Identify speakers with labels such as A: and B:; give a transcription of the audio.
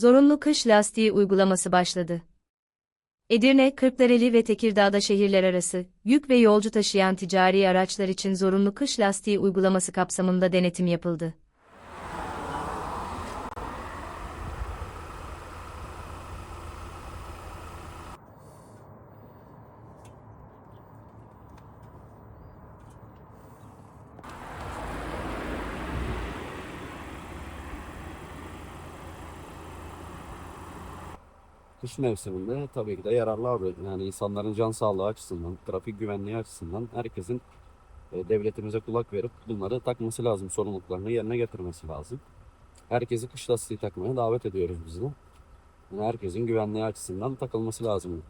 A: Zorunlu kış lastiği uygulaması başladı. Edirne, Kırklareli ve Tekirdağ'da şehirler arası, yük ve yolcu taşıyan ticari araçlar için zorunlu kış lastiği uygulaması kapsamında denetim yapıldı.
B: Kış mevsiminde tabii ki de yararlı abi. Yani insanların can sağlığı açısından, trafik güvenliği açısından herkesin e, devletimize kulak verip bunları takması lazım. Sorumluluklarını yerine getirmesi lazım. Herkesi kış lastiği takmaya davet ediyoruz biz de. Yani herkesin güvenliği açısından takılması lazım.